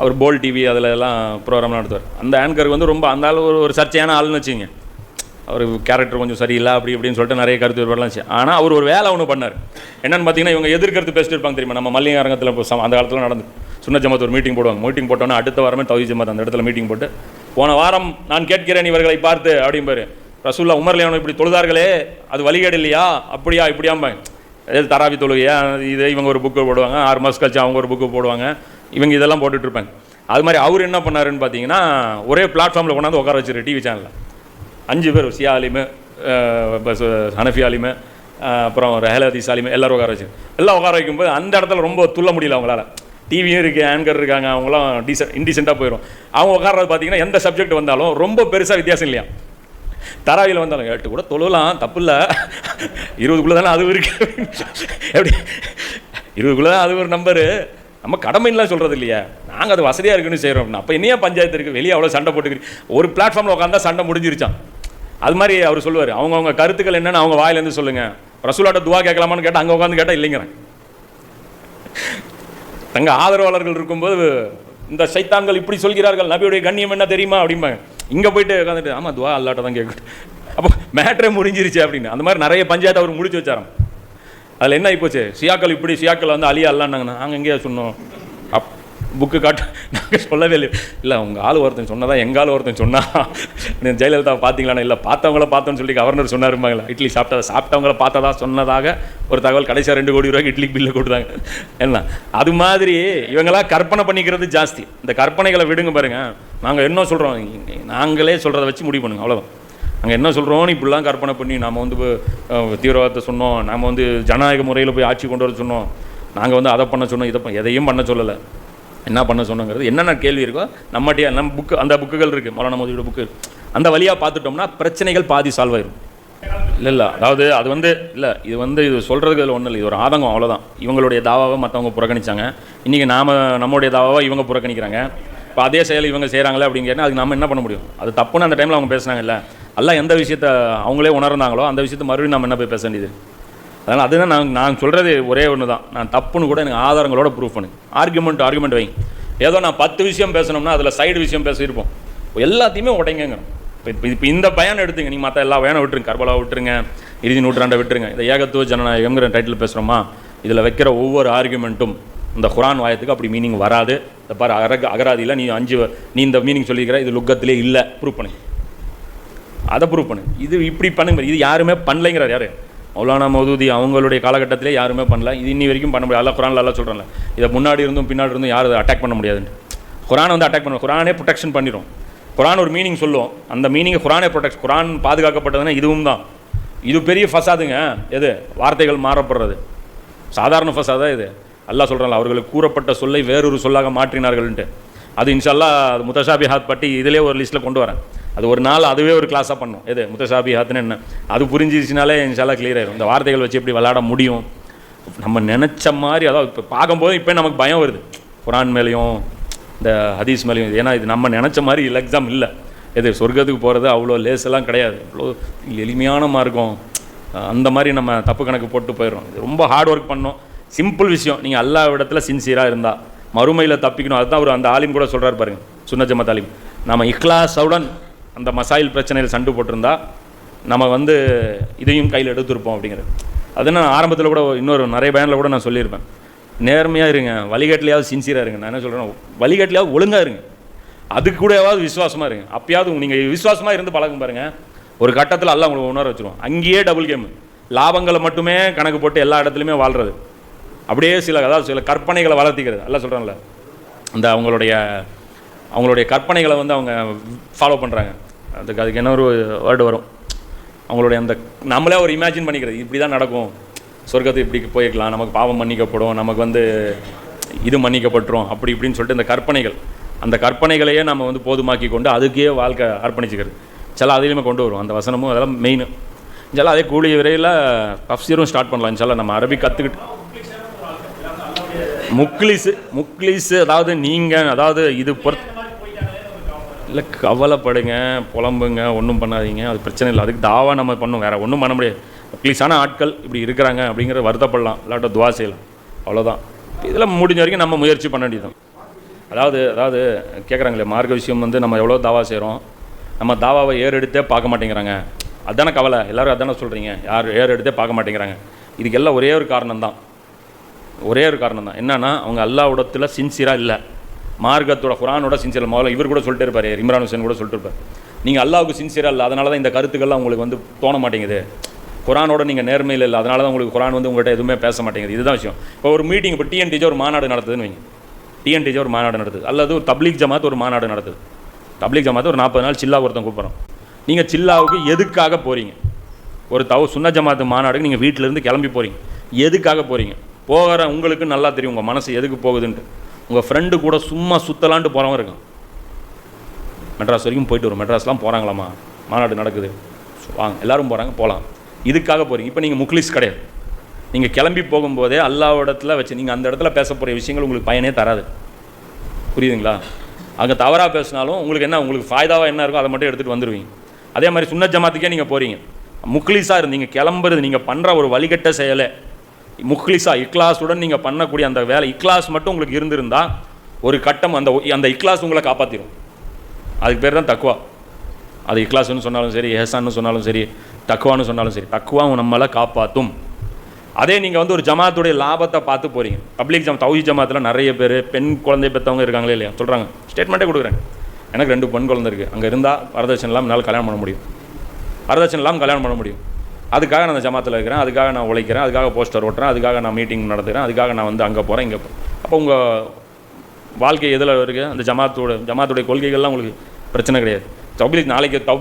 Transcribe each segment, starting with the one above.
அவர் போல் TV அதில் எல்லாம் program நடத்துவார். அந்த ஆங்கருக்கு வந்து ரொம்ப அந்த ஆள் ஒரு ஒரு சர்ச்சையான ஆள்னு வச்சுங்க அவர் கேரக்டர் கொஞ்சம் சரியில்லை அப்படி இப்படின்னு சொல்லிட்டு நிறைய கருத்து வேறுபாடுலாம் ஆனால் அவர் ஒரு வேலை ஒன்று பண்ணார். என்னென்னு பார்த்தீங்கன்னா இவங்க எதிர்கருத்து பேசிட்டு இருப்பாங்க தெரியுமா? நம்ம மல்லிகை அரங்கத்தில் இப்போ அந்த காலத்தில் நடந்து சுன்ன ஜமாத் ஒரு மீட்டிங் போடுவாங்க. மீட்டிங் போட்டோன்னா அடுத்த வாரமே தவி ஜமாத் அந்த இடத்துல மீட்டிங் போட்டு போன வாரம் நான் கேட்கிறேன் இவர்களை பார்த்து அப்படிம்பாரு. ரசூல்லா உமர்லியானோ இப்படி தொழுதார்களே அது வழிகேடு இல்லையா? அப்படியா இப்படியாம்பாங்க. ஏதாவது தராவி தொழுகையா? இது இவங்க ஒரு புக்கு போடுவாங்க. ஆறு மாதம் கழிச்சு அவங்க ஒரு புக்கு போடுவாங்க. இவங்க இதெல்லாம் போட்டுட்ருப்பாங்க. அது மாதிரி அவர் என்ன பண்ணாருன்னு பார்த்தீங்கன்னா ஒரே பிளாட்ஃபார்மில் கொண்டாந்து உட்கார வச்சுரு டிவி சேனலில் அஞ்சு பேர் சியா ஆலிமு பஸ் ஹனஃபி ஆலிமு அப்புறம் ரெஹலதீஸ் ஆலிமு எல்லாரும் உட்கார வச்சு எல்லாம் உட்கார வைக்கும்போது அந்த இடத்துல ரொம்ப துள்ள முடியல அவங்களால. டிவியும் இருக்குது ஆங்கர் இருக்காங்க அவங்களாம் டீசென்ட் இன்டீசெண்டாக போயிடும் அவங்க உட்கார்றது பார்த்தீங்கன்னா எந்த சப்ஜெக்ட் வந்தாலும் ரொம்ப பெருசாக வித்தியாசம் இல்லையா? தராவியில் வந்தாலும் எட்டு கூட தொழலாம் தப்பு இல்லை. இருபதுக்குள்ளே தானே அது இருக்கு. எப்படி? இருபதுக்குள்ளே தான் அது ஒரு நம்பரு நம்ம கடமைலாம் சொல்கிறது இல்லையா நாங்கள் அது வசதியாக இருக்குன்னு செய்கிறோம் அப்போ என்னையா பஞ்சாயத்து இருக்குது வெளியே அவ்வளோ சண்டை போட்டுக்கிறீங்க ஒரு பிளாட்ஃபார்மில் உட்காந்தா சண்டை முடிஞ்சிருச்சான் அது மாதிரி அவர் சொல்லுவார். அவங்கவுங்க கருத்துக்கள் என்னென்னு அவங்க வாயிலேருந்து சொல்லுங்கள் ரசூலாட்ட துவா கேட்கலாமான்னு கேட்டால் அங்கே உட்காந்து கேட்டால் இல்லைங்கிறேன் தங்க ஆதரவாளர்கள் இருக்கும்போது இந்த சைத்தான்கள் இப்படி சொல்கிறார்கள் நபியுடைய கண்ணியம் என்ன தெரியுமா அப்படிம்பாங்க. இங்கே போயிட்டு உட்காந்துட்டு ஆமாம் துவா அல்லாட்ட தான் கேட்கட்டும் அப்போ மேட்ரே முடிஞ்சிருச்சு அப்படின்னு. அந்த மாதிரி நிறைய பஞ்சாயத்து அவர் முடிச்சு வச்சாராம். அதில் என்ன ஆகிப்போச்சு சியாக்கள் இப்படி சியாக்கள் வந்து அலியா நாங்கள் எங்கேயா சொன்னோம்? அப் புக்கு காட்டு நாங்கள் சொல்லவே இல்லை. இல்லை உங்கள் ஆள் ஒருத்தன் சொன்னதா எங்கள் ஆள் ஒருத்தன் சொன்னா? நீ ஜெயலலிதா பார்த்தீங்களாண்ணா? இல்லை பார்த்தவங்கள பார்த்தோன்னு சொல்லி கவர்னர் சொன்னாருமாங்களா இட்லி சாப்பிட்டா சாப்பிட்டவங்கள பார்த்ததா சொன்னதாக ஒரு தகவல் கடைசியாக ரெண்டு கோடி ரூபாய்க்கு இட்லி பில்லு கொடுத்தாங்க. என்ன? அது மாதிரி இவங்களாம் கற்பனை பண்ணிக்கிறது ஜாஸ்தி. இந்த கற்பனைகளை விடுங்க பாருங்கள் நாங்கள் என்ன சொல்கிறோம் நாங்களே சொல்கிறத வச்சு முடிவு பண்ணுங்க. அவ்வளோதான் அங்கே என்ன சொல்கிறோம் இப்படிலாம் கற்பனை பண்ணி நாம் வந்து தீவிரவாதத்தை சொன்னோம். நாம் வந்து ஜனநாயக முறையில் போய் ஆட்சி கொண்டு வர சொன்னோம். நாங்கள் வந்து அதை பண்ண சொன்னோம் இதை எதையும் பண்ண சொல்லலை. என்ன பண்ண சொன்னோங்கிறது என்னென்ன கேள்வி இருக்கோ நம்மகிட்டயே நம்ம புக்கு அந்த புக்குகள் இருக்குது மௌலான மோதியோட புக்கு அந்த வழியாக பார்த்துட்டோம்னா பிரச்சனைகள் பாதி சால்வ் ஆயிரும். இல்லை இல்லை. அதாவது அது வந்து இல்லை இது வந்து இது சொல்கிறதுக்கு இதில் ஒன்றும் இல்லை. இது ஒரு ஆதங்கம் அவ்வளோதான் இவங்களுடைய தாவாவை மற்றவங்க புறக்கணிச்சாங்க. இன்றைக்கி நாம் நம்மளுடைய தாவாவை இவங்க புறக்கணிக்கிறாங்க. இப்போ அதே செயல் இவங்க செய்கிறாங்களே அப்படிங்கிறனா அதுக்கு நம்ம என்ன பண்ண முடியும்? அது தப்புன்னு அந்த டைமில் அவங்க பேசுனாங்கல்ல. எல்லாம் எந்த விஷயத்த அவங்களே உணர்ந்தாங்களோ அந்த விஷயத்த மறுபடியும் நம்ம என்ன போய் பேச வேண்டியது? அதனால் அதுதான் நான் நான் சொல்கிறது ஒரே ஒன்று தான் நான் தப்புன்னு கூட எனக்கு ஆதாரங்களோட ப்ரூஃப் பண்ணு. ஆர்குமெண்ட் ஆர்குமெண்ட் வைங்க ஏதோ நான் பத்து விஷயம் பேசணும்னா அதில் சைடு விஷயம் பேசியிருப்போம். எல்லாத்தையுமே உடைங்கங்கிறோம். இப்போ இப்போ இப்போ இந்த பயன் எடுத்துங்க. நீங்கள் மற்ற எல்லா பயணம் விட்டுருங்க. கர்பலா விட்டுருங்க. இறுதி நூற்றாண்டை விட்டுருங்க. இந்த ஏகத்துவ ஜனநாயகம்ங்கிற டைட்டில் பேசுகிறோமா இதில் வைக்கிற ஒவ்வொரு ஆர்குமெண்ட்டும் இந்த குரான் வாயத்துக்கு அப்படி மீனிங் வராது. இந்த பாரு அகர அகராதியில் நீ அஞ்சு நீ இந்த மீனிங் சொல்லியிருக்கிற இது லுக்கத்திலே இல்லை. ப்ரூவ் பண்ணு. அதை ப்ரூவ் பண்ணு. இது இப்படி பண்ணுங்க இது யாருமே பண்ணலைங்கிறார் யார்? மௌலானா மௌதூதி அவங்களுடைய காலகட்டத்திலே யாருமே பண்ணல. இது இன்னி வரைக்கும் பண்ண முடியாது. அல்ல குரான் எல்லாம் சொல்கிறேன்ல இதை முன்னாடி இருந்தும் பின்னாடி இருந்தும் யாரும் அட்டாக் பண்ண முடியாதுன்னு. குரானை வந்து அட்டாக் பண்ண குரானே ப்ரொடெக்ஷன் பண்ணிடும் குரான் ஒரு மீனிங் சொல்லுவோம் அந்த மீனிங்கை குரானே ப்ரொடெக்ட் குரான் பாதுகாக்கப்பட்டதுன்னா இதுவும் தான். இது பெரிய ஃபசாதுங்க. எது? வார்த்தைகள் மாறப்படுறது. சாதாரண ஃபசாதா இது. அல்லா சொல்கிறாங்க அவர்களுக்கு கூறப்பட்ட சொல்லை வேறொரு சொல்லாக மாற்றினார்கள்ன்ட்டு. அது இன்ஷால்லா அது முத்தஷாபிஹாத் பட்டி இதிலே ஒரு லிஸ்ட்டில் கொண்டு வரேன். அது ஒரு நாள் அதுவே ஒரு கிளாஸாக பண்ணும். எது? முத்தஷாபிஹாத்னு என்ன? அது புரிஞ்சிருச்சுனாலே இன்ஷால்லா கிளியர் ஆயிடும் இந்த வார்த்தைகள் வச்சு எப்படி விளையாட முடியும்? நம்ம நினச்ச மாதிரி அதாவது இப்போ பார்க்கும்போது இப்போ நமக்கு பயம் வருது. குரான் மேலேயும் இந்த ஹதீஸ் மேலேயும். ஏன்னா இது நம்ம நினச்ச மாதிரி இல்லை எக்ஸாம் இல்லை. எது? சொர்க்கத்துக்கு போகிறது அவ்வளோ லேஸெல்லாம் கிடையாது. அவ்வளோ எளிமையான மார்க்கம். அந்த மாதிரி நம்ம தப்பு கணக்கு போட்டு போயிடும் ரொம்ப ஹார்ட் ஒர்க் பண்ணோம். சிம்பிள் விஷயம் நீங்கள் எல்லா இடத்துல சின்சியராக இருந்தால் மறுமையில் தப்பிக்கணும். அதுதான் அவர் அந்த ஆலிம் கூட சொல்கிறார் பாருங்க சுன்னஜமத் ஆலிம். நம்ம இக்லாஸவுடன் அந்த மசாயில் பிரச்சனையில் சண்டு போட்டிருந்தா நம்ம வந்து இதையும் கையில் எடுத்துருப்போம் அப்படிங்கிறது அது நான் ஆரம்பத்தில் கூட இன்னொரு நிறைய பேனில் கூட நான் சொல்லியிருப்பேன். நேர்மையாக இருங்க வழிகாட்டிலையாவது சின்சியராக இருங்க. நான் என்ன சொல்கிறேன் வழிகாட்டிலையாவது ஒழுங்காக இருங்க. அதுக்கு கூடயாவது விசுவாசமாக இருங்க. அப்பயாவது நீங்கள் விசுவாசமாக இருந்து பழகும் பாருங்கள் ஒரு கட்டத்தில் எல்லாம் உங்களுக்கு உணர வச்சுருவோம் அங்கேயே டபுள் கேம் லாபங்களை மட்டுமே கணக்கு போட்டு எல்லா இடத்துலையுமே வாழ்கிறது அப்படியே சில அதாவது சில கற்பனைகளை வளர்த்திக்கிறது. எல்லாம் சொல்கிறாங்கல்ல அந்த அவங்களுடைய அவங்களுடைய கற்பனைகளை வந்து அவங்க ஃபாலோ பண்ணுறாங்க அதுக்கு அதுக்கு என்ன ஒரு வேர்டு வரும்? அவங்களுடைய அந்த நம்மளே ஒரு இமேஜின் பண்ணிக்கிறது. இப்படி தான் நடக்கும். சொர்க்கத்தை இப்படி போயிக்கலாம் நமக்கு பாவம் மன்னிக்கப்படும். நமக்கு வந்து இது மன்னிக்கப்பட்டுரும். அப்படி இப்படின்னு சொல்லிட்டு இந்த கற்பனைகள். அந்த கற்பனைகளையே நம்ம வந்து போதுமாக்கி கொண்டு அதுக்கே வாழ்க்கை அர்ப்பணிச்சுக்கிறது. சில அதிலையுமே கொண்டு வரும் அந்த வசனமும் அதெல்லாம் மெயின் சில அதே கூடிய விரைவில் தஃப்சீரும் ஸ்டார்ட் பண்ணலாம். இன்ஷால்லா நம்ம அரபி கற்றுக்கிட்டு முக்லிஸு முக்லிஸு அதாவது நீங்கள் அதாவது இது பொறுத்து இல்லை கவலைப்படுங்க புலம்புங்க ஒன்றும் பண்ணாதீங்க அது பிரச்சனை இல்லை. அதுக்கு தாவா நம்ம பண்ணும் வேறு ஒன்றும் பண்ண முடியாது. ப்ளீஸான ஆட்கள் இப்படி இருக்கிறாங்க அப்படிங்கிற வருத்தப்படலாம். இல்லாட்ட துவா செய்யலாம். அவ்வளோதான் இதில் முடிஞ்ச வரைக்கும் நம்ம முயற்சி பண்ண வேண்டியதுதான். அதாவது அதாவது கேட்குறாங்களே மார்க்க விஷயம் வந்து நம்ம எவ்வளோ தாவா செய்கிறோம் நம்ம தாவாவை ஏறெடுத்தே பார்க்க மாட்டேங்கிறாங்க. அதானே கவலை. எல்லாரும் அதானே சொல்கிறீங்க யார் ஏறெடுத்தே பார்க்க மாட்டேங்கிறாங்க. இதுக்கெல்லாம் ஒரே ஒரு காரணம் தான் ஒரே ஒரு காரணம் தான் என்னென்னா அவங்க அல்லாவிடத்தில் சின்சியராக இல்லை. மார்க்கத்தோட குரானோட சின்சியர் முதல்ல இவர் கூட சொல்லிட்டு இருப்பார். இம்ரான் ஹுசேன் கூட சொல்லிட்டு இருப்பார். நீங்கள் அல்லாவுக்கு சின்சியராக இல்லை அதனால தான் இந்த கருத்துக்கள்லாம் உங்களுக்கு வந்து தோண மாட்டேங்குது. குரானோட நீங்கள் நேர்மையில் இல்லை அதனால தான் உங்களுக்கு குரான் வந்து உங்கள்கிட்ட எதுவுமே பேச மாட்டேங்குது. இதுதான் விஷயம். இப்போ ஒரு மீட்டிங் இப்போ டிஎன்டிஜி ஒரு மாநாடு நடத்துதுன்னு வைங்க. டிஎன்டிஜே ஒரு மாநாடு நடத்துது. அல்லது ஒரு தப்லீக் ஜமாத் ஒரு மாநாடு நடத்துது. தப்லீக் ஜமாத் ஒரு நாற்பது நாள் சில்லா ஒருத்தன் கூப்பிட்றோம். நீங்கள் சில்லாவுக்கு எதுக்காக போகிறீங்க ஒரு தவ சுன்ன ஜமாத்து மாநாடுக்கு நீங்கள் வீட்டிலேருந்து கிளம்பி போகிறீங்க எதுக்காக போகிறீங்க போகிற உங்களுக்கு நல்லா தெரியும் உங்கள் மனசு எதுக்கு போகுதுன்ட்டு. உங்கள் ஃப்ரெண்டு கூட சும்மா சுத்தலான்ட்டு போகிறவங்க இருக்கான் மெட்ராஸ் வரைக்கும் போயிட்டு வரும். மெட்ராஸ்லாம் போகிறாங்களாம்மா மாநாடு நடக்குது. வாங்க எல்லோரும் போகிறாங்க போகலாம் இதுக்காக போகிறீங்க இப்போ நீங்கள் முக்லிஸ் கிடையாது. நீங்கள் கிளம்பி போகும்போதே இடத்துல வச்சு நீங்கள் அந்த இடத்துல பேச போகிற விஷயங்கள் உங்களுக்கு பயனே தராது. புரியுதுங்களா? அங்கே தவறாக பேசினாலும் உங்களுக்கு என்ன உங்களுக்கு ஃபாய்தாவாக என்ன இருக்கோ அதை மட்டும் எடுத்துகிட்டு வந்துடுவீங்க அதே மாதிரி சுண்ண ஜமாத்துக்கே நீங்கள் போகிறீங்க முக்லீஸாக இருந்தீங்க கிளம்புறது நீங்கள் பண்ணுற ஒரு வழிகட்ட செயலை முக்லிஸா இக்லாஸுடன் நீங்கள் பண்ணக்கூடிய அந்த வேலை இக்லாஸ் மட்டும் உங்களுக்கு இருந்திருந்தால் ஒரு கட்டம் அந்த அந்த இக்லாஸ் உங்களை காப்பாற்றிடும் அதுக்கு பேர் தான் தக்குவா அது இக்லாஸ்னு சொன்னாலும் சரி ஹேசான்னு சொன்னாலும் சரி தக்குவான்னு சொன்னாலும் சரி தக்குவாவும் நம்மளை காப்பாற்றும் அதே நீங்கள் வந்து ஒரு ஜமாத்துடைய லாபத்தை பார்த்து போகிறீங்க பப்ளிக் ஜம் தௌஹி ஜமாத்தில் நிறைய பேர் பெண் குழந்தை பெற்றவங்க இருக்காங்களே இல்லையா? சொல்கிறாங்க ஸ்டேட்மெண்ட்டே கொடுக்குறேன். எனக்கு ரெண்டு பெண் குழந்தை இருக்குது அங்கே இருந்தால் வரதட்சணை இல்லாமல் என்னால் கல்யாணம் பண்ண முடியும். வரதட்சணை இல்லாமல் கல்யாணம் பண்ண முடியும். அதுக்காக நான் அந்த ஜமாத்தில் இருக்கிறேன் அதுக்காக நான் உழைக்கிறேன் அதுக்காக போஸ்டர் ஓட்டுறேன் அதுக்காக நான் மீட்டிங் நடத்துகிறேன் அதுக்காக நான் வந்து அங்கே போகிறேன் இங்கே அப்போ உங்கள் வாழ்க்கை எதில் இருக்குது அந்த ஜமாத்தோட ஜமாத்துடைய கொள்கைகள்லாம் உங்களுக்கு பிரச்சனை கிடையாது. தௌபிலிக் நாளைக்கு தௌ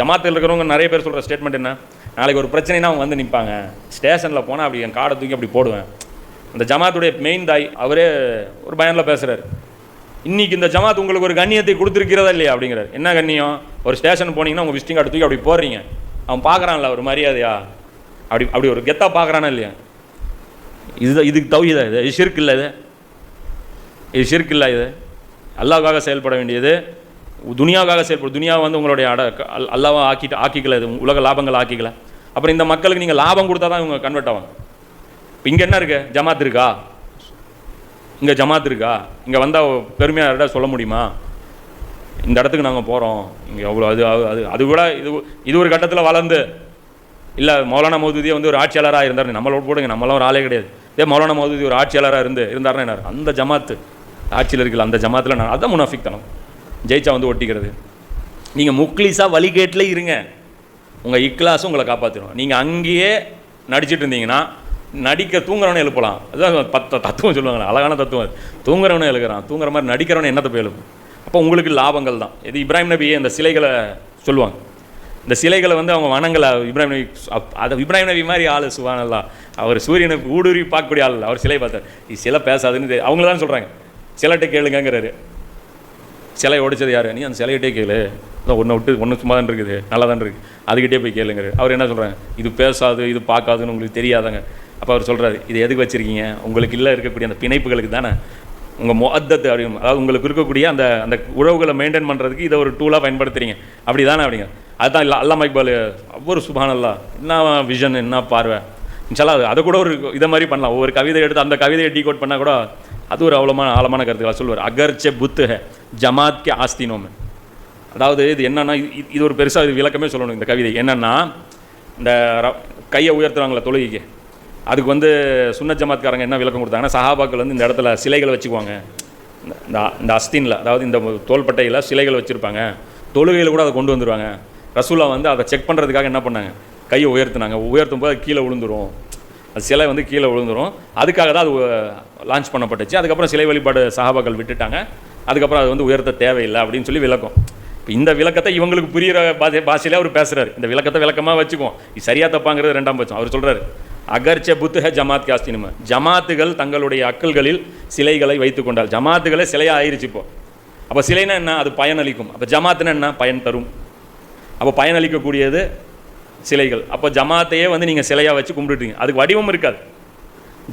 ஜமாத்தில் இருக்கிறவங்க நிறைய பேர் சொல்கிற ஸ்டேட்மெண்ட் என்ன? நாளைக்கு ஒரு பிரச்சனைனா அவங்க வந்து நிற்பாங்க ஸ்டேஷனில் போனால் அப்படி என் காடை தூக்கி அப்படி போடுவேன். அந்த ஜமாத்துடைய மெயின் தாய் அவரே ஒரு பயனில் பேசுகிறார் இன்னைக்கு இந்த ஜமாத் உங்களுக்கு ஒரு கண்ணியத்தை கொடுத்துருக்கிறதா இல்லையா அப்படிங்கிறார். என்ன கண்ணியம்? ஒரு ஸ்டேஷன் போனீங்கன்னா உங்கள் விசிட்டிங் கார்டு தூக்கி அப்படி போடுறீங்க. அவன் பார்க்குறான்ல ஒரு மரியாதையா? அப்படி அப்படி ஒரு கெத்தாக பார்க்குறானா இல்லையா? இதுதான் இதுக்கு தௌஹிதா இது? இது ஷிர்க் இல்லை இது? இது ஷிர்க் இல்லை இது? அல்லாவுக்காக செயல்பட வேண்டியது. துனியாவுக்காக செயல்படும் துனியா வந்து உங்களுடைய அட அல்- ஆக்கிட்டு ஆக்கிக்கல இது உலக லாபங்கள் ஆக்கிக்கல. அப்புறம் இந்த மக்களுக்கு நீங்கள் லாபம் கொடுத்தா தான் இவங்க கன்வெர்ட் ஆவாங்க. இப்போ இங்கே என்ன இருக்கு? ஜமாத் இருக்கா? இங்கே ஜமாத் இருக்கா? இங்கே வந்தால் பெருமையாக சொல்ல முடியுமா? இந்த இடத்துக்கு நாங்கள் போகிறோம் இங்கே எவ்வளோ அது அது- அது கூட இது இது ஒரு கட்டத்தில் வளர்ந்து இல்லை மௌலானா மௌதுதியே வந்து ஒரு ஆட்சியாளராக இருந்தார். நம்மளோட போடுங்க நம்மளாம் ஒரு ஆளே கிடையாது. இதே மௌலானா மௌதுதி ஒரு ஆட்சியாளராக இருந்து இருந்தார்னா என்ன? அந்த ஜமாத்து ஆட்சியில் இருக்கல அந்த ஜமாத்தில் நான் அதான் முனாஃபிக் தனம். ஜெயிச்சா வந்து ஒட்டிக்கிறது. நீங்கள் முக்லீஸாக வழிகேட்டில் இருங்க. உங்கள் இக்லாஸும் உங்களை காப்பாற்றிடும் நீங்கள் அங்கேயே நடிச்சிட்டு இருந்தீங்கன்னா நடிக்க தூங்குறவனே எழுப்பலாம். அதுதான் பத்த தத்துவம் சொல்லுவாங்க அழகான தத்துவம் தூங்குறவனே எழுக்கிறான் தூங்குற மாதிரி நடிக்கிறவனே என்னத்தை போய் எழுப்பும்? அப்போ உங்களுக்கு லாபங்கள் தான். இது இப்ராஹிம் நபியே அந்த சிலைகளை சொல்லுவாங்க. இந்த சிலைகளை வந்து அவங்க வணங்கலை. இப்ராஹிம் நபி அப்- அது இப்ராஹிம் நபி மாதிரி ஆள் சுவானல்லா அவர் சூரியனை ஊடுருவி பார்க்கக்கூடிய ஆள் அவர் சிலை பார்த்தார். இது சிலை பேசாதுன்னு அவங்கள தான் சொல்கிறாங்க சிலைட்ட கேளுங்கிறாரு சிலை உடைச்சது யார்? நீ அந்த சிலையிட்டே கேளு. அதான் ஒன்றை விட்டு ஒன்று சும்மா தான் இருக்குது. நல்லா தான் இருக்குது. அதுக்கிட்டே போய் கேளுங்க அவர் என்ன சொல்கிறாங்க இது பேசாது இது பார்க்காதுன்னு உங்களுக்கு தெரியாதாங்க. அப்போ அவர் சொல்கிறாரு இது எதுக்கு வச்சுருக்கீங்க? உங்களுக்கு இல்லை இருக்கக்கூடிய அந்த பிணைப்புகளுக்கு தானே. உங்கள் மொத்தத்தை அறியும் அதாவது உங்களுக்கு இருக்கக்கூடிய அந்த அந்த உறவுகளை மெயின்டைன் பண்ணுறதுக்கு இதை ஒரு டூலாக பயன்படுத்துறீங்க. அப்படி தானே அப்படிங்க. அதுதான் இல்லை அல்லா இக்பால் ஒவ்வொரு சுபானல்லா என்ன விஷன் என்ன பார்வை? இன்ஷால்லா அது அதை கூட ஒரு இதை மாதிரி பண்ணலாம். ஒவ்வொரு கவிதை எடுத்து அந்த கவிதையை டீகோட் பண்ணால் கூட அது ஒரு அவ்வளோமான ஆழமான கருத்துக்களை. சொல்லுவார் அகர்ச்சே புத்து ஜமாத்கே ஜமாத் கே ஆஸ்தினோமே. அதாவது இது என்னென்னா இது- ஒரு பெருசாக இது விளக்கமே சொல்லணும் இந்த கவிதை. என்னென்னா இந்த ர- கையை உயர்த்துறாங்களே தொழுகைக்கு. அதுக்கு வந்து சுன்ன ஜமாத்காரங்க என்ன விளக்கம் கொடுத்தாங்கன்னா சஹாபாக்கள் வந்து இந்த இடத்துல சிலைகளை வச்சுக்குவாங்க. இந்த- இந்த அஸ்தீனில் அஸ்தின்ல அதாவது இந்த தோள்பட்டையில் சிலைகள் வச்சுருப்பாங்க. தொழுகையில் கூட அதை கொண்டு வந்துருவாங்க. ரசூலா வந்து அதை செக் பண்ணுறதுக்காக என்ன பண்ணாங்க? கையை உயர்த்துனாங்க. உயர்த்தும் போது அது கீழே விழுந்துரும். அது சிலை வந்து கீழே விழுந்துரும். அதுக்காக தான் அது லான்ச் பண்ணப்பட்டுச்சு. அதுக்கப்புறம் சிலை வழிபாடு சஹாபாக்கள் விட்டுட்டாங்க. அதுக்கப்புறம் அது வந்து உயர்த்த தேவையில்லை அப்படின்னு சொல்லி விளக்கம். இப்போ இந்த விளக்கத்தை இவங்களுக்கு புரிகிற பாஷை பாஷையிலே அவர் பேசுகிறார் இந்த விளக்கத்தை விளக்கமாக வச்சுக்குவோம். இது சரியாக தப்பாங்கிறது ரெண்டாம் பட்சம். அவர் சொல்கிறாரு அகர்ச்ச புத்துஹ ஜமாத் காஸ்தினும ஜமாத்துகள் தங்களுடைய அக்கல்களில் சிலைகளை வைத்து கொண்டால். ஜமாத்துகளே சிலையாக ஆயிருச்சு இப்போ. அப்போ சிலைனா என்ன? அது பயனளிக்கும். அப்போ ஜமாத்துனா என்ன? பயன் தரும். அப்போ பயனளிக்கக்கூடியது சிலைகள். அப்போ ஜமாத்தையே வந்து நீங்கள் சிலையாக வச்சு கும்பிட்டுருக்கீங்க அதுக்கு வடிவம் இருக்காது.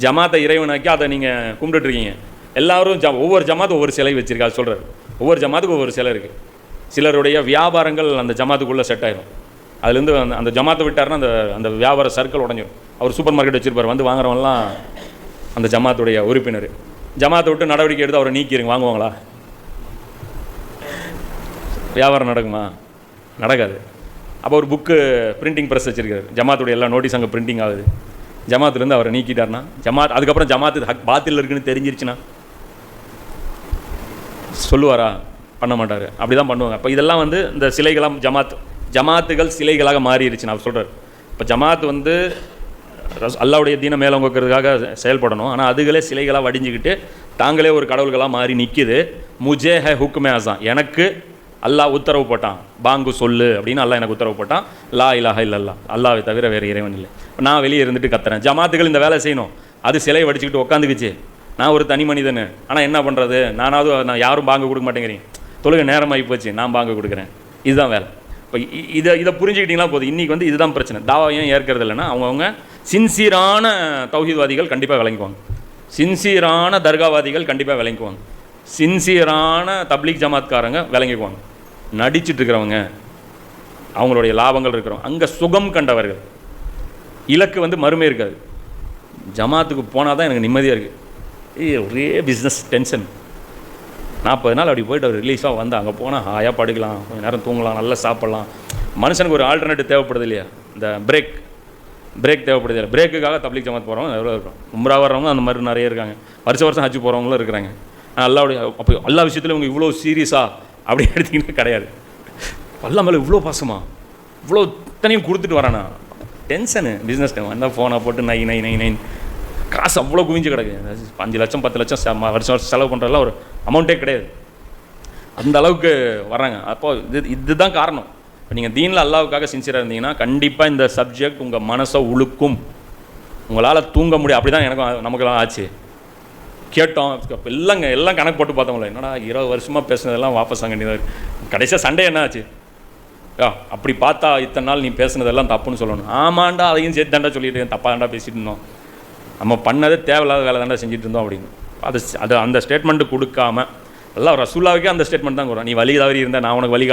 ஜமாத்தை இறைவனாக்கி அதை நீங்கள் கும்பிட்டுருக்கீங்க எல்லாரும் ஜ ஒவ்வொரு ஜமாத்து ஒவ்வொரு சிலை வச்சிருக்கா. அது சொல்கிறார் ஒவ்வொரு ஜமாத்துக்கு ஒவ்வொரு சிலை இருக்குது சிலருடைய வியாபாரங்கள் அந்த ஜமாத்துக்குள்ளே செட் ஆயிடும் அதுலேருந்து அந்த அந்த ஜமாத்தை விட்டாருன்னா அந்த அந்த வியாபார சர்க்கிள் உடஞ்சிடும் அவர் சூப்பர் மார்க்கெட் வச்சுருப்பார். வந்து வாங்குறவங்கலாம் அந்த ஜமாத்துடைய உறுப்பினர். ஜமாத்தை விட்டு நடவடிக்கை எடுத்து அவரை நீக்கிடுங்க வாங்குவாங்களா? வியாபாரம் நடக்குமா? நடக்காது. அப்போ ஒரு புக்கு பிரிண்டிங் ப்ரெஸ் வச்சுருக்காரு. ஜமாத்துடைய எல்லா நோட்டீஸ் அங்கே பிரிண்டிங் ஆகுது. ஜமாத்துலேருந்து அவரை நீக்கிட்டார்னா ஜமாத் அதுக்கப்புறம் ஜமாத்து ஹக் பாத்தில் இருக்குன்னு தெரிஞ்சிருச்சுன்னா சொல்லுவாரா? பண்ண மாட்டார். அப்படி தான் பண்ணுவாங்க. அப்போ இதெல்லாம் வந்து இந்த சிலைகளாக ஜமாத் ஜமாத்துகள் சிலைகளாக மாறிடுச்சு நான் சொல்கிறார் இப்போ ஜமாத் வந்து அல்லாவுடைய தீன மேலோங்கிறதுக்காக செயல்படணும். ஆனால் அதுகளே சிலைகளாக வடிஞ்சிக்கிட்டு தாங்களே ஒரு கடவுள்களாக மாறி நிற்கிது முஜே ஹே ஹுக்குமே அசான். எனக்கு அல்லாஹ் உத்தரவு போட்டான். பாங்கு சொல்லு அப்படின்னு அல்லாஹ் எனக்கு உத்தரவு போட்டான். லா இலாஹ இல்லல்லா அல்லாவை தவிர வேறு இறைவன் இல்லை. நான் வெளியே இருந்துட்டு கத்துறேன். ஜமாத்துகள் இந்த வேலை செய்யணும். அது சிலை வடிச்சுக்கிட்டு உட்காந்துக்குச்சு நான் ஒரு தனி மனிதன். ஆனால் என்ன பண்ணுறது நானாவது நான் யாரும் பாங்கு கொடுக்க மாட்டேங்கிறீங்க. தொழுகை நேரமாகி போச்சு. நான் பாங்கு கொடுக்குறேன். இதுதான் வேலை. இப்போ இதை இதை புரிஞ்சுக்கிட்டீங்களா போதும். இன்றைக்கி வந்து இதுதான் பிரச்சனை. தாவா ஏன் ஏற்கிறது இல்லைன்னா அவங்கவுங்க சின்சியரான தௌஹீத்வாதிகள் கண்டிப்பாக விளங்குவாங்க. சின்சியரான தர்காவாதிகள் கண்டிப்பாக விளங்குவாங்க. சின்சியரான தப்லீக் ஜமாத்காரங்க விளங்கிக்குவாங்க. நடிச்சிட்டு இருக்கிறவங்க அவங்களுடைய லாபங்கள் இருக்கிறவங்க அங்கே சுகம் கண்டவர்கள். இலக்கு வந்து மறுமை இருக்காது. ஜமாத்துக்கு போனால் தான் எனக்கு நிம்மதியாக இருக்குது ஏ ஒரே பிஸ்னஸ் டென்ஷன் நாற்பது நாள் அப்படி போயிட்டு அவர் ரிலீஸாக வந்து அங்கே போனால் ஹாயாக படுக்கலாம். கொஞ்சம் நேரம் தூங்கலாம் நல்லா சாப்பிட்லாம். மனுஷனுக்கு ஒரு ஆல்டர்னேட்டிவ் தேவைப்படுது இல்லையா? இந்த பிரேக் பிரேக் தேவைப்படுது. இல்லை பிரேக்குக்காக தப்லீக் ஜமாத் போகிறவங்க எவ்வளோ இருக்கும் உம்ரா வர்றவங்க அந்த மாதிரி நிறைய இருக்காங்க. வருஷம் வருஷம் ஹஜ் போகிறவங்களும் இருக்கிறாங்க. ஆனால் அல்லாவுடைய அப்போ எல்லா விஷயத்துலையும் இவங்க இவ்வளோ சீரியஸா அப்படி எடுத்திங்கன்னா கிடையாது. அல்லா மேலே இவ்வளோ பாசமா? இவ்வளோ இத்தனையும் கொடுத்துட்டு வரானா? டென்ஷனு பிஸ்னஸ் டைம் வந்தால் ஃபோனை போட்டு நை நை நை நைன் காசு அவ்வளோ குவிஞ்சு கிடக்கு. அஞ்சு லட்சம் பத்து லட்சம் வருஷம் வருஷம் செலவு பண்ணுறதுலாம் ஒரு அமௌண்ட்டே கிடையாது. அந்த அளவுக்கு வராங்க அப்போ இது இதுதான் காரணம். இப்போ நீங்கள் தீனில் அல்லாவுக்காக சின்சியராக இருந்தீங்கன்னா கண்டிப்பாக இந்த சப்ஜெக்ட் உங்கள் மனசை உழுக்கும். உங்களால் தூங்க முடியும். அப்படி தான் எனக்கும் நமக்கெல்லாம் ஆச்சு. கேட்டோம். எல்லாங்க இல்லைங்க எல்லாம் கணக்கு போட்டு பார்த்தோம்ல என்னடா இருபது வருஷமாக பேசுனதெல்லாம் வாபஸ் ஆக வேண்டியதாக கடைசியாக சண்டே என்ன ஆச்சு? யா அப்படி பார்த்தா இத்தனை நாள் நீ பேசுனதெல்லாம் தப்புன்னு சொல்லணும். ஆமாண்டா அதையும் சேர்த்து தாண்டா சொல்லிட்டு தப்பாண்டா பேசிட்டு இருந்தோம். நம்ம பண்ணதே தேவையில்லாத வேலை தாண்டா செஞ்சுட்டு இருந்தோம் அப்படின்னு. அது அது அந்த ஸ்டேட்மெண்ட்டு கொடுக்காம எல்லாம் ரசூல்லாவுக்கே அந்த ஸ்டேட்மெண்ட் தான் கொடுறான் நீ வழி தவறி இருந்தால் நான் உனக்கு வழி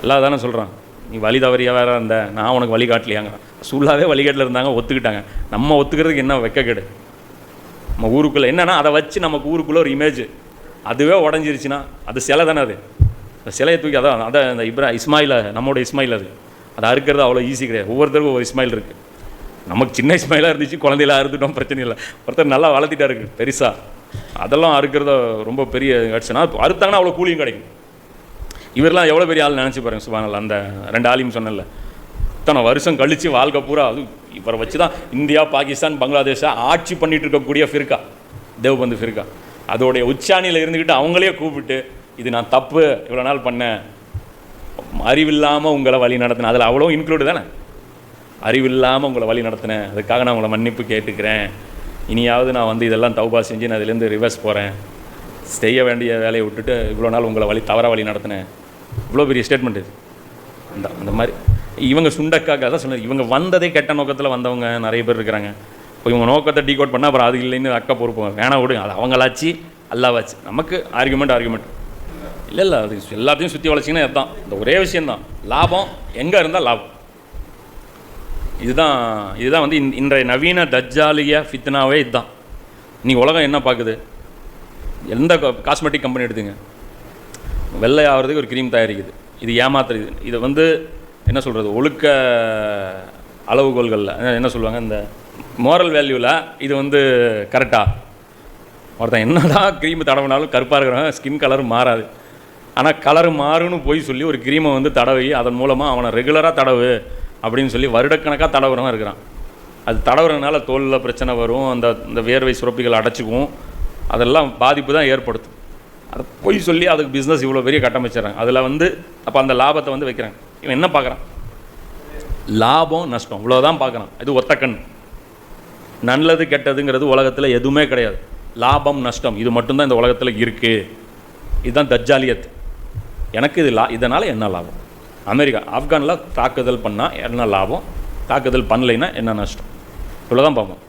அல்லா தானே சொல்கிறான் நீ வழி தவறியா வேற இருந்த? நான் உனக்கு வழி காட்டலையாங்க ரசூல்லாவே வழிகாட்டில் இருந்தாங்க ஒத்துக்கிட்டாங்க. நம்ம ஒத்துக்கிறதுக்கு என்ன வெக்கக்கேடு? நம்ம ஊருக்குள்ளே என்னன்னா அதை வச்சு நமக்கு ஊருக்குள்ளே ஒரு இமேஜ் அதுவே உடஞ்சிருச்சுன்னா அது சிலை தானே அது? அந்த சிலையை தூக்கி அதான் அதை அந்த இப்ரா இஸ்மாயில் நம்மளோட இஸ்மாயில் அது. அதை அறுக்கிறது அவ்வளோ ஈஸி கிடையாது. ஒவ்வொருத்தருக்கும் ஒரு இஸ்மாயில் இருக்குது நமக்கு சின்ன இஸ்மாயிலாக இருந்துச்சு குழந்தையில அறுத்துட்டோம் பிரச்சனை இல்லை. ஒருத்தர் நல்லா வளர்த்திட்டா இருக்கு பெருசாக அதெல்லாம் அறுக்கிறத ரொம்ப பெரிய ஆச்சுன்னா அறுத்தாங்கன்னா அவ்வளோ கூலியும் கிடைக்கும். இவரெல்லாம் எவ்வளோ பெரிய ஆள் நினச்சி பாருங்க சுபானல். அந்த ரெண்டு ஆளையும் சொன்னேன்ல. இத்தனை வருஷம் கழித்து வாழ்க்கை பூரா அது இவரை வச்சு தான் இந்தியா பாகிஸ்தான் பங்களாதேஷை ஆட்சி பண்ணிகிட்டு இருக்கக்கூடிய ஃபிர்கா தேவ்பந்து ஃபிர்கா. அதோடைய உச்சாணியில் இருந்துக்கிட்டு அவங்களே கூப்பிட்டு இது நான் தப்பு இவ்வளோ நாள் பண்ணேன் அறிவில்லாமல் உங்களை வழி நடத்தினேன் அதில் அவ்வளோ இன்க்ளூடு தானே? அறிவில்லாமல் உங்களை வழி நடத்தினேன் அதுக்காக நான் உங்களை மன்னிப்பு கேட்டுக்கிறேன். இனியாவது நான் வந்து இதெல்லாம் தௌபா செஞ்சு நான் இதுலேருந்து ரிவர்ஸ் போகிறேன் செய்ய வேண்டிய வேலையை விட்டுட்டு இவ்வளோ நாள் உங்களை வழி தவறாக வழி நடத்தினேன். இவ்வளோ பெரிய ஸ்டேட்மெண்ட் இது. அந்த அந்த மாதிரி. இவங்க சுண்டக்காக அதான் சொன்னது. இவங்க வந்ததே கெட்ட நோக்கத்தில் வந்தவங்க நிறைய பேர் இருக்கிறாங்க. இப்போ இவங்க நோக்கத்தை டீகோட் பண்ணால் அப்புறம் அது இல்லைன்னு அக்கா பொறுப்பு. வேணாம் விடுங்க அது அவங்களாச்சு அல்லாவாச்சு. நமக்கு ஆர்குமெண்ட் ஆர்குமெண்ட் இல்லை இல்லை. அது எல்லாத்தையும் சுற்றி வளைச்சிங்கன்னா அதுதான் இந்த ஒரே விஷயந்தான் லாபம். எங்கே இருந்தால் லாபம். இதுதான் இதுதான் வந்து இன் இன்றைய நவீன தஜ்ஜாலிய ஃபித்னாவே இதுதான். நீ உலகம் என்ன பார்க்குது? எந்த காஸ்மெட்டிக் கம்பெனி எடுத்துங்க? வெள்ளை ஆகிறதுக்கு ஒரு க்ரீம் தயாரிக்குது. இது ஏமாத்துறது. இது வந்து என்ன சொல்கிறது ஒழுக்க அளவுகோல்களில் என்ன சொல்லுவாங்க? இந்த மோரல் வேல்யூவில் இது வந்து கரெக்டாக ஒருத்தன் என்னதான் க்ரீம் தடவினாலும் கருப்பாக இருக்கிறவன் ஸ்கின் கலர் மாறாது. ஆனால் கலர் மாறுன்னு போய் சொல்லி ஒரு க்ரீமை வந்து தடவி அதன் மூலமாக அவனை ரெகுலராக தடவு அப்படின்னு சொல்லி வருடக்கணக்காக தடவுறவன் இருக்கிறான். அது தடவுறதுனால தோலில் பிரச்சனை வரும் அந்த இந்த வேர்வை சுரப்பிகள் அடைச்சிக்கும். அதெல்லாம் பாதிப்பு தான் ஏற்படுத்தும். அதை போய் சொல்லி அதுக்கு பிஸ்னஸ் இவ்வளோ பெரிய கட்டமைச்சிடறாங்க அதில் வந்து அப்போ அந்த லாபத்தை வந்து வைக்கிறாங்க. இவன் என்ன பார்க்குறான் லாபம் நஷ்டம். இவ்வளோதான் பார்க்குறான் இது ஒத்த கண். நல்லது கெட்டதுங்கிறது உலகத்தில் எதுவுமே கிடையாது. லாபம் நஷ்டம் இது மட்டும்தான் இந்த உலகத்தில் இருக்குது இதுதான் தஜ்ஜாலியத். எனக்கு இது லா இதனால் என்ன லாபம்? அமெரிக்கா ஆப்கானில் தாக்குதல் பண்ணால் என்ன லாபம்? தாக்குதல் பண்ணலைன்னா என்ன நஷ்டம்? இவ்வளோ தான் பார்ப்போம்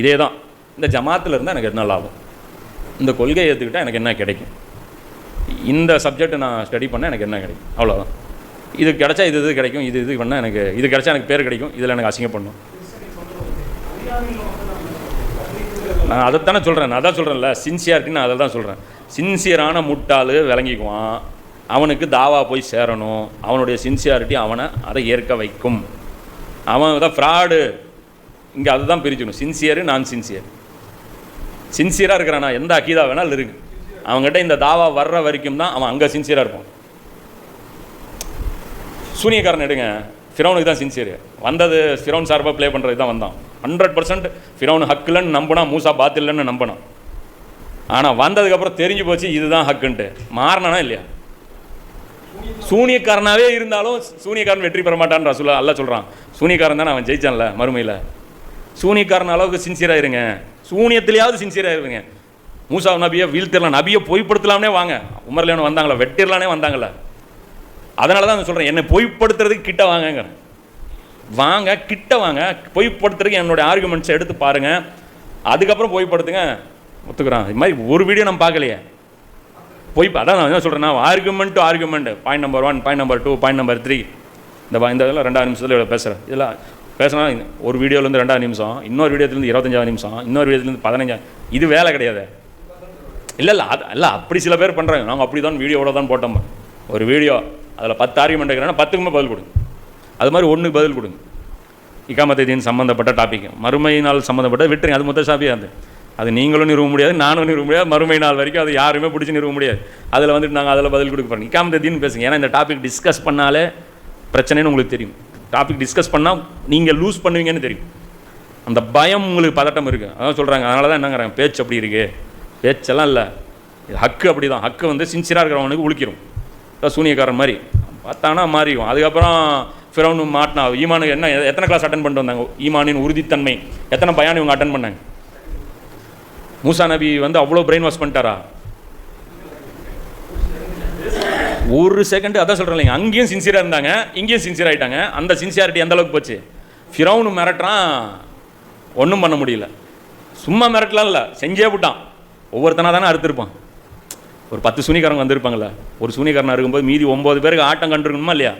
இதே தான் இந்த ஜமாத்தில் இருந்தால் எனக்கு என்ன லாபம்? இந்த கொள்கையை ஏற்றுக்கிட்டால் எனக்கு என்ன கிடைக்கும்? இந்த சப்ஜெக்ட் நான் ஸ்டடி பண்ணால் எனக்கு என்ன கிடைக்கும்? அவ்வளோதான் இது கிடைச்சா இது இது கிடைக்கும் இது இது பண்ணால் எனக்கு இது கிடைச்சா எனக்கு பேர் கிடைக்கும் இதில் எனக்கு அசிங்கம் பண்ணும். நான் அதைத்தானே சொல்கிறேன் நான் அதான் சொல்கிறேன்ல சின்சியாரிட்டி நான் அதை தான் சொல்கிறேன் சின்சியரான முட்டாள் விளங்கிக்குவான் அவனுக்கு தாவா போய் சேரணும் அவனுடைய சின்சியாரிட்டி அவனை அதை ஏற்க வைக்கும். அவன் தான் ஃப்ராடு இங்கே அதுதான் பிரிச்சுக்கணும் சின்சியரு நான் சின்சியர் சின்சியராக இருக்கிறானா? எந்த அக்கீதா வேணாலும் இருக்குது அவங்ககிட்ட இந்த தாவா வர்ற வரைக்கும் தான் அவன் அங்கே சின்சியராக இருப்பான். சூனியக்காரன் எடுங்க ஃபிரௌனுக்கு தான் சின்சியர் வந்தது ஃபிரௌன் சார்பாக ப்ளே பண்ணுறது தான் வந்தான். ஹண்ட்ரட் பர்சன்ட் ஃபிரௌன் ஹக்குலன்னு நம்பினா மூசா பாத்தில்லன்னு நம்பினான். ஆனால் வந்ததுக்கப்புறம் தெரிஞ்சு போச்சு இதுதான் ஹக்குன்ட்டு மாறினானா இல்லையா? சூனியக்காரனாகவே இருந்தாலும் சூனியக்காரன் வெற்றி பெற மாட்டான்ற சொல்ல அல்ல சொல்கிறான் சூனியக்காரன் தானே அவன் ஜெயிச்சான்ல மறுமையில். சூனியக்காரன் அளவுக்கு சின்சியராக இருங்க. சூனியத்திலேயாவது சின்சியராக இருங்க. மூசா நபியை வீழ்த்திடலாம். நபியை பொய்ப்படுத்தலாம்னே வாங்க. உமர்லேன்னு வந்தாங்களா? வெட்டிடலானே வந்தாங்களா? அதனால தான் சொல்கிறேன் என்னை பொய்ப்படுத்துறதுக்கு கிட்ட வாங்கங்கிறேன். வாங்க கிட்ட வாங்க. பொய்ப்படுத்துறதுக்கு என்னுடைய ஆர்குமெண்ட்ஸை எடுத்து பாருங்க. அதுக்கப்புறம் பொய்ப்படுத்துங்க. ஒத்துக்கிறான். இது மாதிரி ஒரு வீடியோ நம்ம பார்க்கலையே. பொய் அதான் நான் என்ன சொல்கிறேன் நான் argument to argument point number one point number two point number three இந்த இந்த இதெல்லாம் ரெண்டாவது நிமிஷத்தில் இவ்வளோ பேசுகிறேன் இதெல்லாம் பேசினா ஒரு வீடியோலேருந்து ரெண்டாவது நிமிஷம் இன்னொரு வீடியோத்துலேருந்து இருபத்தஞ்சாவது நிமிஷம் இன்னொரு வீடியோத்துலேருந்து பதினஞ்சா இது வேலை கிடையாது. இல்லை இல்லை அது இல்லை அப்படி சில பேர் பண்ணுறாங்க நாங்கள் அப்படி தான் வீடியோவோட தான் போட்டோம். ஒரு வீடியோ அதில் பத்து ஆர்குமெண்ட் இருக்கிறாங்கன்னா பத்துக்குமே பதில் கொடுங்க. அது மாதிரி ஒன்றுக்கு பதில் கொடுங்க. இக்காமத்தீன் சம்மந்தப்பட்ட டாபிக் மறுமை நாள் சம்மந்தப்பட்ட விட்டுருங்க அது மொத்த சாப்பியாக அது? அது நீங்களும் நிறுவ முடியாது நானும் நிறுவ முடியாது. மறுமை நாள் வரைக்கும் அது யாருமே பிடிச்சி நிறுவ முடியாது. அதில் வந்துட்டு நாங்கள் அதில் பதில் கொடுக்க போகிறோம் இக்காமத்தீன் பேசுங்க. ஏன்னா இந்த டாபிக் டிஸ்கஸ் பண்ணாலே பிரச்சனைன்னு உங்களுக்கு தெரியும். டாபிக் டிஸ்கஸ் பண்ணால் நீங்கள் லூஸ் பண்ணுவீங்கன்னு தெரியும். அந்த பயம் உங்களுக்கு பதட்டம் இருக்குது அதான் சொல்கிறாங்க அதனால தான் என்னங்கிறாங்க. பேச்சு அப்படி இருக்கு. பேச்செல்லாம் இல்லை. இது ஹக்கு அப்படி தான் ஹக்கு வந்து சின்சியராக இருக்கிறவனுக்கு உழிக்கிறோம் சூனியக்காரன் மாதிரி. பார்த்தானா மாறிடும் அதுக்கப்புறம் ஃபிரௌன் மாட்டினா ஈமானு என்ன எத்தனை கிளாஸ் அட்டன் பண்ணிட்டு வந்தாங்க? ஈமானின் உறுதித்தன்மை. எத்தனை பயான் இவங்க அட்டன் பண்ணாங்க? மூசா நபி வந்து அவ்வளோ பிரெயின் வாஷ் பண்ணிட்டாரா? ஒரு செகண்ட் அதான் சொல்கிறேன் இல்லைங்க அங்கேயும் சின்சியராக இருந்தாங்க இங்கேயும் சின்சியர் ஆகிட்டாங்க அந்த சின்சியாரிட்டி எந்த அளவுக்கு போச்சு? ஃபிரௌனு மிரட்டுறான். ஒன்றும் பண்ண முடியல. சும்மா மிரட்டலாம் இல்லை செஞ்சே விட்டான். ஒவ்வொருத்தனா தானே அறுத்துருப்பான். ஒரு பத்து சுனிக்காரங்க வந்திருப்பாங்களே ஒரு சூனிக்காரனா இருக்கும்போது மீதி ஒம்பது பேருக்கு ஆட்டம் கண்டுருக்கணுமா இல்லையா?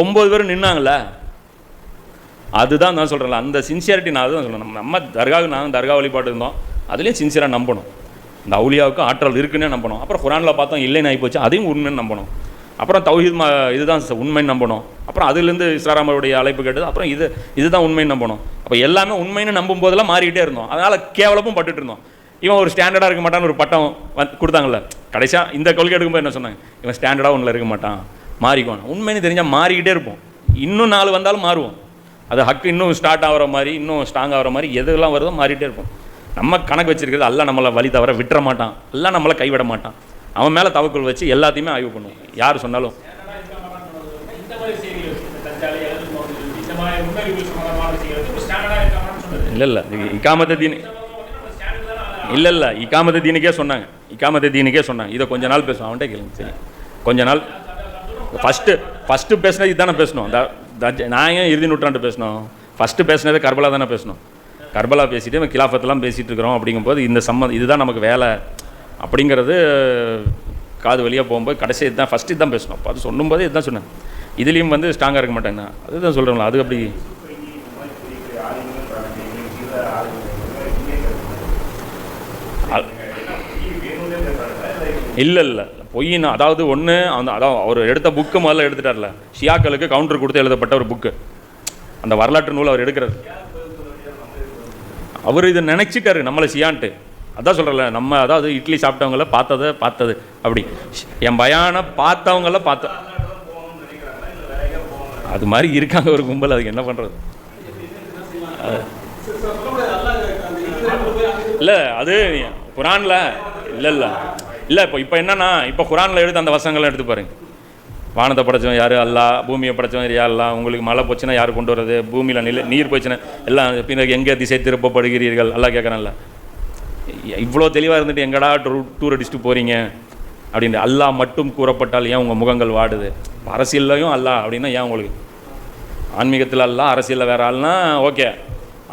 ஒம்பது பேரும் நின்னாங்களே அதுதான் நான் சொல்கிறேன்ல அந்த சின்சியாரிட்டி நான் அதுதான் சொல்கிறேன் நம்ம நம்ம தர்காவுக்கு நாங்கள் தர்கா வழிபாடு இருந்தோம். அதுலேயும் சின்சியராக நம்பணும். இந்த அவுலியாவுக்கு ஆற்றல் இருக்குன்னே நம்பணும். அப்புறம் குரானில் பார்த்தோம் இல்லைன்னு ஆகிப்போச்சு அதையும் உண்மைன்னு நம்பணும். அப்புறம் தௌஹீத் ம இதுதான் உண்மைன்னு நம்பணும். அப்புறம் அதுலேருந்து இஸ்லாராமருடைய அழைப்பு கேட்டது அப்புறம் இது இதுதான் உண்மைன்னு நம்பணும். அப்போ எல்லாமே உண்மைன்னு நம்பும் போதெல்லாம் மாறிக்கிட்டே இருந்தோம். அதனால் கேவலமும் பட்டுட்டு இருந்தோம். இவன் ஒரு ஸ்டாண்டர்டாக இருக்க மாட்டான்னு ஒரு பட்டம் வந்து கொடுத்தாங்கல்ல கடைசியாக இந்த கொள்கை எடுக்கும்போது என்ன சொன்னாங்க இவன் ஸ்டாண்டர்டாக ஒன்றில் இருக்க மாட்டான் மாறிக்குவான் உண்மைன்னு தெரிஞ்சால் மாறிக்கிட்டே இருப்போம் இன்னும் நாலு வந்தாலும் மாறுவோம் அது ஹக்கு இன்னும் ஸ்டார்ட் ஆகிற மாதிரி இன்னும் ஸ்ட்ராங் ஆகிற மாதிரி எதெல்லாம் வருதோ மாறிட்டே இருப்போம் நம்ம கணக்கு வச்சிருக்கிறது எல்லாம் நம்மளை வழி தவிர விட்டுற மாட்டான் எல்லாம் நம்மளை கைவிட மாட்டான் அவன் மேலே தவக்குள் வச்சு எல்லாத்தையுமே ஆய்வு பண்ணுவோம் யார் சொன்னாலும் இல்லை இல்லை இக்காமத்த தீன் இல்லை இல்லை இக்காமத்த தீனுக்கே சொன்னாங்க. இக்காமத்த தீனுக்கே சொன்னாங்க. இதை கொஞ்ச நாள் பேசுவோம். அவன்கிட்ட கேளுங்க. சரி. கொஞ்ச நாள். ஃபஸ்ட்டு ஃபஸ்ட்டு பேசினது இதுதானே பேசணும். த- நான் ஏன் இறுதி நூற்றாண்டு பேசணும்? ஃபஸ்ட்டு பேசினது கர்பலா தானே பேசணும். கர்பலா பேசிட்டு நம்ம கிலாஃபத்தெல்லாம் பேசிகிட்டு இருக்கிறோம் அப்படிங்கும்போது இந்த சம்மந்தம் இதுதான் நமக்கு வேலை. அப்படிங்கிறது காது வழியாக போகும்போது கடைசி இதுதான் ஃபஸ்ட்டு இதுதான் பேசணும். அப்போ அது சொல்லும்போது இதுதான் சொன்னேன். இதுலேயும் வந்து ஸ்ட்ராங்காக இருக்க மாட்டேங்கண்ணா அதுதான் சொல்கிறேங்களா அது அப்படி இல்லை இல்லை பொய்னா அதாவது ஒன்று அந்த அதான் அவர் எடுத்த புக்கு முதல்ல எடுத்துட்டார்ல. ஷியாக்களுக்கு கவுண்டர் கொடுத்து எழுதப்பட்ட ஒரு புக்கு அந்த வரலாற்று நூல் அவர் எடுக்கிறார். அவர் இதை நினச்சிட்டாரு நம்மளை ஷியான்ட்டு. அதான் சொல்கிறல நம்ம அதாவது இட்லி சாப்பிட்டவங்கள பார்த்ததை பார்த்தது. அப்படி. என் பயான பார்த்தவங்கள பார்த்த அது மாதிரி இருக்காங்க ஒரு கும்பல் அதுக்கு என்ன பண்ணுறது இல்லை அது குரானில் இல்லை இல்லை இல்லை இப்போ இப்போ என்னன்னா இப்போ குரானில் எடுத்து அந்த வசங்களை எடுத்து பாருங்க. வானத்தை படைச்சவன் யார்? அல்லா பூமியை படைச்சவன் யார்? அல்லா உங்களுக்கு மழை போச்சுன்னா யார் கொண்டு வர்றது? பூமியில் நில நீர் போச்சுன்னா எல்லாம் பின்னர் எங்கே திசை திருப்பப்படுகிறீர்கள் எல்லாம் கேட்குறான்ல. இவ்வளோ தெளிவாக இருந்துட்டு எங்கடா டூர் டூர் அடிச்சுட்டு போகிறீங்க அப்படின்ட்டு அல்லாஹ் மட்டும் கூறப்பட்டால் ஏன் உங்கள் முகங்கள் வாடுது? அரசியல்லையும் அல்லா அப்படின்னா ஏன் உங்களுக்கு? ஆன்மீகத்தில் அல்லா அரசியலில் வேற ஆள்னா ஓகே.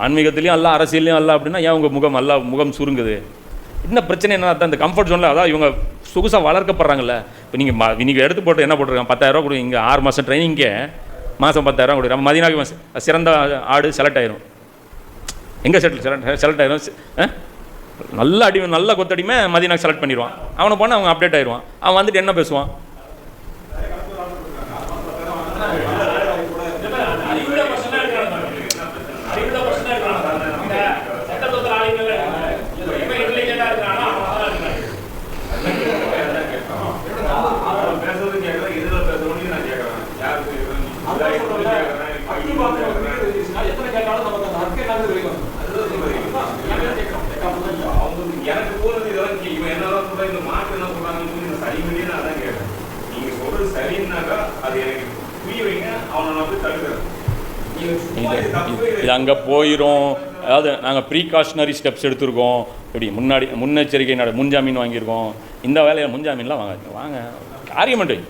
ஆன்மீகத்துலேயும் அல்லா அரசியல்லையும் அல்ல அப்படின்னா ஏன் உங்கள் முகம் அல்லா முகம் சுருங்குது? என்ன பிரச்சனை என்ன அதான் இந்த கம்ஃபர்ட் ஜோனில் அதான் இவங்க சொகுசாக வளர்க்கப்படுறாங்கல்ல. இப்போ நீங்கள் நீங்கள் எடுத்து போட்டு என்ன போட்டிருக்காங்க? பத்தாயிரரூவா கொடுங்க இங்கே ஆறு மாதம் ட்ரைனிங்கே மாதம் பத்தாயிரரூவா கொடுக்குறாங்க மதினாவுக்கு சிறந்த ஆடு செலக்ட் ஆயிரும். எங்கே செட்டில் செலக்ட் செலக்ட் ஆயிரும்? நல்ல அடிமை நல்ல கொத்தடிமே மதினாக்கு செலக்ட் பண்ணிடுவான் அவனை போனால் அவன் அப்டேட் ஆயிடுவான் அவன் வந்துட்டு என்ன பேசுவான்? சரி அதான் கேட்டேன் நீங்க சொல்றது சரின்னாக்கா அது எனக்கு புரிய வைங்க அவனை நான் தடுக்கிறேன். இது அங்கே போயிடும் அதாவது நாங்கள் ப்ரீகாஷனரி ஸ்டெப்ஸ் எடுத்திருக்கோம். இப்படி முன்னாடி முன்னெச்சரிக்கை நட முன்ஜாமீன் வாங்கியிருக்கோம். இந்த வேலையில் முன்ஜாமீன்லாம் வாங்க வாங்க. காரியம் பண்ணுறீங்க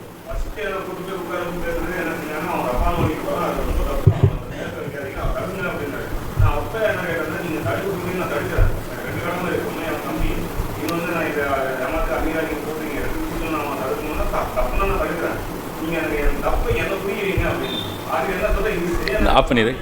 ஆஃப் பண்ணிடு.